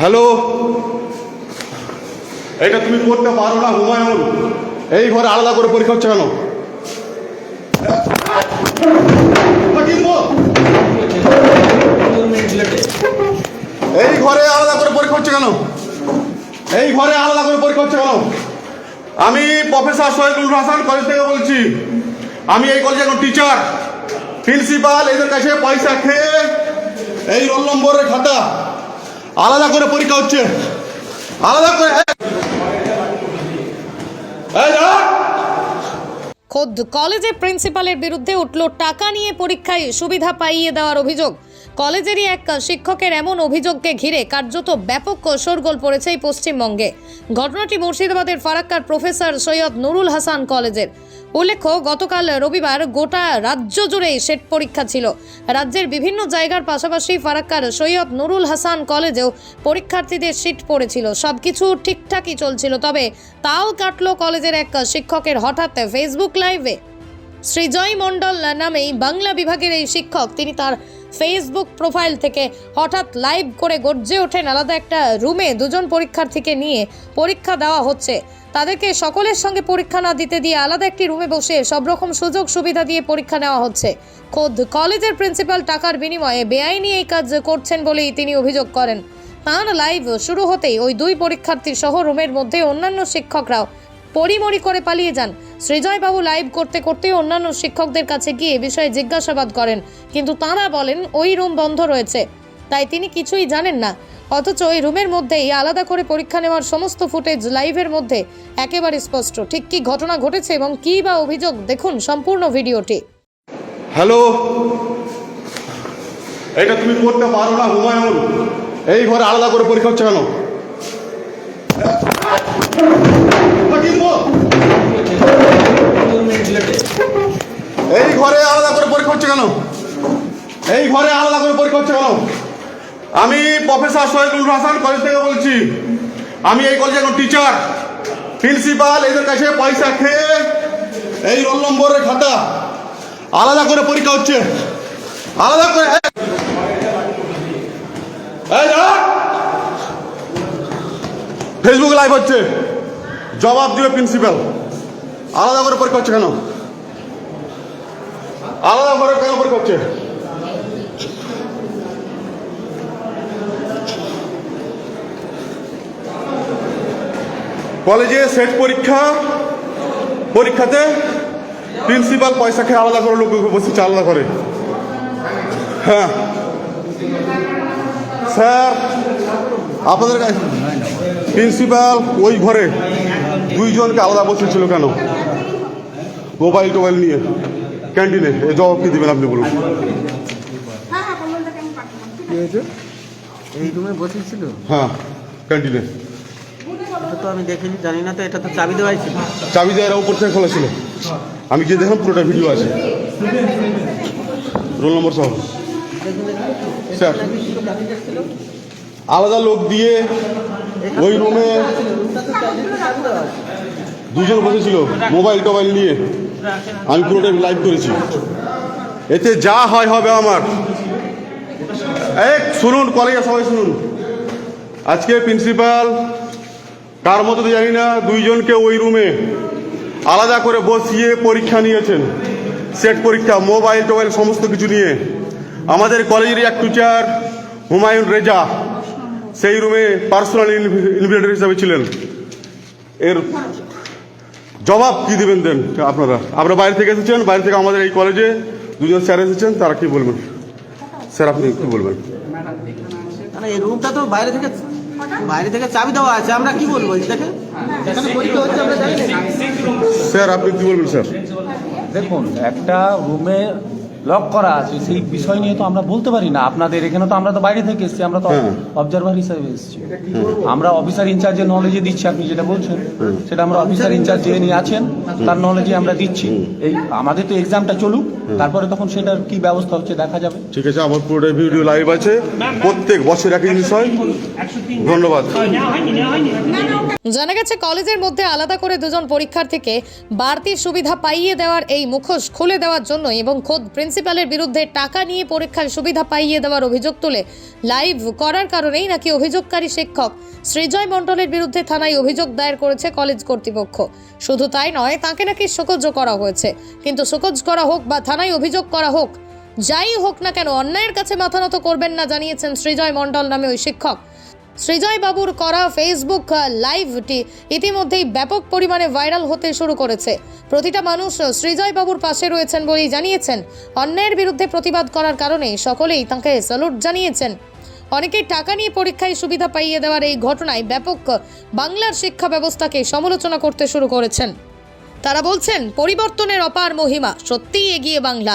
Hello? এটা তুমি করতে পারো না, হুমায়ুন। এই ঘরে আলাদা করে পরীক্ষা হচ্ছে কেন? এই ঘরে আলাদা করে পরীক্ষা হচ্ছে কেন? এই ঘরে আলাদা করে পরীক্ষা হচ্ছে কেন? আমি প্রফেসর সৈয়দুল হাসান কলেজ থেকে বলছি, আমি এই কলেজে এখন টিচার প্রিন্সিপাল এদের কাছে পয়সা খেয়ে এই রোল নম্বরের খাতা আলাদা করে পরীক্ষা হচ্ছে। আলাদা করে খোদ কলেজের প্রিন্সিপালের বিরুদ্ধে উঠল টাকা নিয়ে পরীক্ষায় সুবিধা পাইয়ে দেওয়ার অভিযোগ। কলেজেরই এক শিক্ষকের এমন অভিযোগকে ঘিরে কার্যত ব্যাপক শোরগোল পড়েছে পশ্চিমবঙ্গে। ঘটনাটি মুর্শিদাবাদের ফারাক্কার প্রফেসর সৈয়দ নুরুল হাসান কলেজের। উল্লেখ্য, গতকাল রবিবার গোটা রাজ্য জুড়েই সেট পরীক্ষা ছিল। রাজ্যের বিভিন্ন জায়গার পাশাপাশি ফারাক্কার সৈয়দ নুরুল হাসান কলেজেও পরীক্ষার্থীদের সিট পড়েছিল। সবকিছু ঠিকঠাকই চলছিল, তবে তাও কাটল কলেজের এক শিক্ষকের হঠাৎ ফেসবুক লাইভে। শ্রীজয় মণ্ডল নামেই বাংলা বিভাগের এই শিক্ষক, তিনি তার ফেসবুক প্রোফাইল থেকে হঠাৎ লাইভ করে গর্জে ওঠেন আলাদা একটা রুমে দুজন পরীক্ষার্থীকে নিয়ে পরীক্ষা দেওয়া হচ্ছে। তাদেরকে সকলের সঙ্গে পরীক্ষা না দিতে দিয়ে আলাদা একটি রুমে বসে সব রকম সুযোগ সুবিধা দিয়ে পরীক্ষা নেওয়া হচ্ছে। খোদ কলেজের প্রিন্সিপাল টাকার বিনিময়ে বেআইনি এই কাজ করছেন বলেই তিনি অভিযোগ করেন। তাঁর লাইভ শুরু হতেই ওই দুই পরীক্ষার্থী সহ রুমের মধ্যে অন্যান্য শিক্ষকরাও পরিমরি করে পালিয়ে যান। সৃজয়বাবু লাইভ করতে করতে অন্যান্য শিক্ষকদের কাছে গিয়ে বিষয়ে জিজ্ঞাসাবাদ করেন, কিন্তু তাঁরা বলেন ওই রুম বন্ধ রয়েছে। তাই তিনি কিছুই জানেন না। অথচ ওই রুমের মধ্যেই আলাদা করে পরীক্ষা নেওয়ার সমস্ত ফুটেজ লাইভের মধ্যে একেবারে স্পষ্ট। ঠিক কি ঘটনা ঘটেছে এবং কী বা অভিযোগ? দেখুন সম্পূর্ণ ভিডিওটি। হ্যালো? এটা তুমি করতে পারো না, হুমায়ুন। এই ঘরে আলাদা করে পরীক্ষা হচ্ছে কেন? ঘরে আলাদা করে পরীক্ষা হচ্ছে কেন? এই ঘরে আলাদা করে পরীক্ষা হচ্ছে কেন? আমি প্রফেসর সৈয়দুল হাসান কলেজ থেকে বলছি, আমি এই কলেজে এখন টিচার প্রিন্সিপাল এদের কাছে পয়সা খেয়ে এই রোল নম্বরের খাতা আলাদা করে পরীক্ষা হচ্ছে। আলাদা করে ফেসবুক লাইভ হচ্ছে। জবাব দিবে প্রিন্সিপাল আলাদা করে পরীক্ষা হচ্ছে কেন? আলাদা করে পরীক্ষা হচ্ছে কলেজে সেট পরীক্ষা, পরীক্ষাতে প্রিন্সিপাল পয়সা খেয়ে আলাদা করে লোক বসেছে, আলাদা করে। হ্যাঁ। স্যার, আপনাদের কাছে প্রিন্সিপাল ওই ঘরে দুইজনকে আলাদা বসেছিল কেন? মোবাইল টোবাইল নিয়ে। ক্যান্টিনে এই জবাব কি দেবেন আপনি বলুন। হ্যাঁ হ্যাঁ কি হয়েছে? এই রুমে বসেছিল? হ্যাঁ ক্যান্টিনে। এটা তো আমি দেখিনি জানি না তো এটা তো চাবি দেওয়াই ছিল। চাবি দেওয়ার উপর থেকে খোলা ছিল। আমি গিয়ে দেখলাম পুরোটা ভিডিও আছে। রোল নম্বর সহ। স্যার। আলাদা লোক দিয়ে ওই রুমে দুজন বসেছিল মোবাইল টোবাইল নিয়ে। আমি পুরোটা লাইভ করেছি। এতে যা হয় হবে আমার। এক শুনুন কলেজে সবাই শুনুন। আজকে প্রিন্সিপাল, কার মতো জানি না, দুইজনকে ওই রুমে আলাদা করে বসিয়ে পরীক্ষা নিয়েছেন। সেট পরীক্ষা, মোবাইল, টোবাইল, সমস্ত কিছু নিয়ে। আমাদের কলেজের এক টিচার, হুমায়ুন রেজা, সেই রুমে পার্সোনাল ইনভিটেটর হিসাবে ছিলেন। এর জবাব কি দেবেন দেন আপনারা? আপনারা বাইরে থেকে এসেছেন বাইরে থেকে আমাদের এই কলেজে দুজন স্যার এসেছেন তারা কি বলবেন? স্যার আপনি কি বলবেন? মানে এই রুমটা তো বাইরে থেকে বাইরে থেকে চাবি দেওয়া আছে আমরা কি বলব? স্যার আপনি কি বলবেন স্যার? দেখুন একটা রুমে লক করা আছে। সেই বিষয় নিয়ে তো আমরা বলতে পারি না। আপনাদের এখানে তো আমরা তো বাইরে থেকে এসেছি আমরা তো হ্যাঁ। অবজারভার হিসাবে এসেছি। আমরা অফিসার ইনচার্জের নলেজে দিচ্ছি আপনি যেটা বলছেন। সেটা আমরা অফিসার ইনচার্জ যে নিয়ে আছেন তার নলেজে আমরা দিচ্ছি। এই আমাদের তো এক্সামটা চলুক তারপরে তখন সেটার কি ব্যবস্থা হচ্ছে দেখা যাবে। ঠিক আছে আমার পুরোটা ভিডিও লাইভ আছে। প্রত্যেক বছর একই হয়। ধন্যবাদ। জানা গেছে কলেজের মধ্যে আলাদা করে দুজন পরীক্ষার্থীকে বাড়তি সুবিধা পাইয়ে দেওয়ার এই মুখোশ খুলে দেওয়ার জন্য এবং খোদ প্রিন্সিপাল প্রিন্সিপালের বিরুদ্ধে টাকা নিয়ে পরীক্ষায় সুবিধা পাইয়ে দেওয়ার অভিযোগ তুলে। লাইভ করার কারণেই নাকি অভিযোগকারী শিক্ষক সৃজয় মণ্ডলের বিরুদ্ধে থানায় অভিযোগ দায়ের করেছে কলেজ কর্তৃপক্ষ। শুধু তাই নয়, তাকে নাকি শোকজও করা হয়েছে। কিন্তু শোকজ করা হোক বা থানায় অভিযোগ করা হোক, যাই হোক না কেন, অন্যায়ের কাছে মাথা নত করবেন না, জানিয়েছেন সৃজয় মণ্ডল নামে ওই শিক্ষক। সৃজয় বাবুর করা ফেসবুক লাইভটি ইতিমধ্যেই ব্যাপক পরিমাণে ভাইরাল হতে শুরু করেছে। প্রতিটা মানুষ সৃজয় বাবুর পাশে রয়েছেন বলেই জানিয়েছেন। অন্যায়ের বিরুদ্ধে প্রতিবাদ করার কারণে সকলেই তাকে স্যালুট জানিয়েছেন। অনেকেই টাকা নিয়ে পরীক্ষায় সুবিধা পাইয়ে দেওয়ার এই ঘটনায় ব্যাপক বাংলার শিক্ষা ব্যবস্থাকে সমালোচনা করতে শুরু করেছেন। তারা বলছেন, পরিবর্তনের অপার মহিমা, সত্যিই এগিয়ে বাংলা।